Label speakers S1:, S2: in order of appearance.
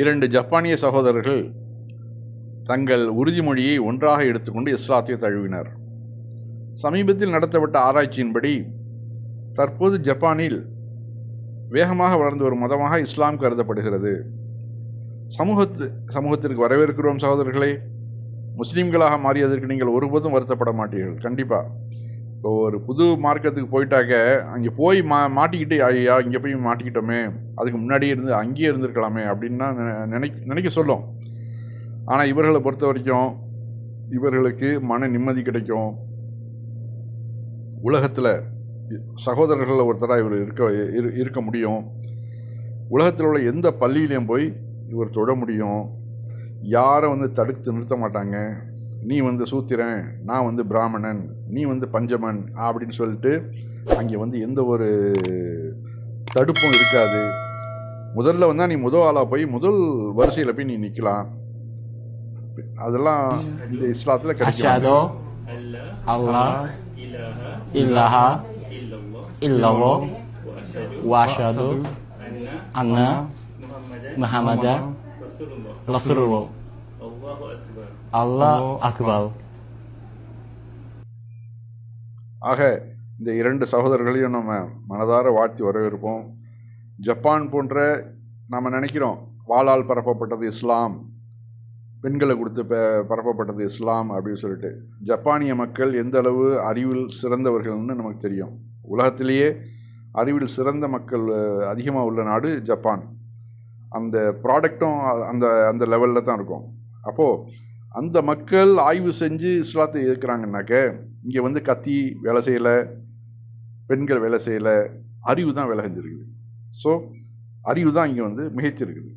S1: இரண்டு ஜப்பானிய சகோதரர்கள் தங்கள் உறுதிமொழியை ஒன்றாக எடுத்துக்கொண்டு இஸ்லாத்தை தழுவினர். சமீபத்தில் நடத்தப்பட்ட ஆராய்ச்சியின்படி தற்போது ஜப்பானில் வேகமாக வளர்ந்து வரும் மதமாக இஸ்லாம் கருதப்படுகிறது. சமூகத்து சமூகத்திற்கு வரவேற்கிறோம் சகோதரர்களே. முஸ்லீம்களாக மாறியதற்கு நீங்கள் ஒருபோதும் வருத்தப்பட மாட்டீர்கள். கண்டிப்பாக இப்போ ஒரு புது மார்க்கத்துக்கு போயிட்டாக்க அங்கே போய் மா மாட்டிக்கிட்டு ஐயா இங்கே போய் மாட்டிக்கிட்டோமே அதுக்கு முன்னாடியே இருந்து அங்கேயே இருந்திருக்கலாமே அப்படின்னா நினை- நினைக்க நினைக்க சொல்லும். ஆனால் இவர்களை பொறுத்த வரைக்கும் இவர்களுக்கு மன நிம்மதி கிடைக்கும். உலகத்தில் சகோதரர்களில் ஒருத்தராக இவர் இருக்க இரு- இருக்க முடியும். உலகத்தில் உள்ள எந்த பள்ளியிலையும் போய் இவர் தொட முடியும். யாரை வந்து தடுத்து நிறுத்த மாட்டாங்க. நீ வந்து சூத்திரன் நான் வந்து பிராமணன் நீ வந்து பஞ்சமன் அப்படின்னு சொல்லிட்டு அங்கே வந்து எந்த ஒரு தடுப்பும் இருக்காது. முதல்ல வந்தால் நீ முதல் ஆளாக போய் முதல் வரிசையில் போய் நீ நிற்கலாம் அதெல்லாம் இந்த இஸ்லாத்தில் கிடைக்கும்?
S2: Asyhadu Allah ilaha illallah wa Allah Akbar.
S1: ஆக இந்த இரண்டு சகோதரர்களையும் நம்ம மனதார வாழ்த்தி வரவேற்போம். ஜப்பான் போன்ற நாம் நினைக்கிறோம் வாளால் பரப்பப்பட்டது இஸ்லாம் பெண்களை கொடுத்து ப பரப்பப்பட்டது இஸ்லாம் அப்படின்னு சொல்லிட்டு. ஜப்பானிய மக்கள் எந்த அளவு அறிவில் சிறந்தவர்கள்னு நமக்கு தெரியும். உலகத்திலேயே அறிவில் சிறந்த மக்கள் அதிகமாக உள்ள நாடு ஜப்பான். அந்த ப்ராடக்டும் அந்த அந்த லெவலில் தான் இருக்கும். அப்போது அந்த மக்கள் ஆய்வு செஞ்சு இஸ்லாத்தை எதிர்க்கிறாங்கன்னாக்க இங்கே வந்து கத்தி வேலை செய்யலை பெண்கள் வேலை செய்யலை அறிவு தான் வேலை செஞ்சுருக்குது ஸோ அறிவு தான் இங்கே வந்து மிகைத்திருக்குது.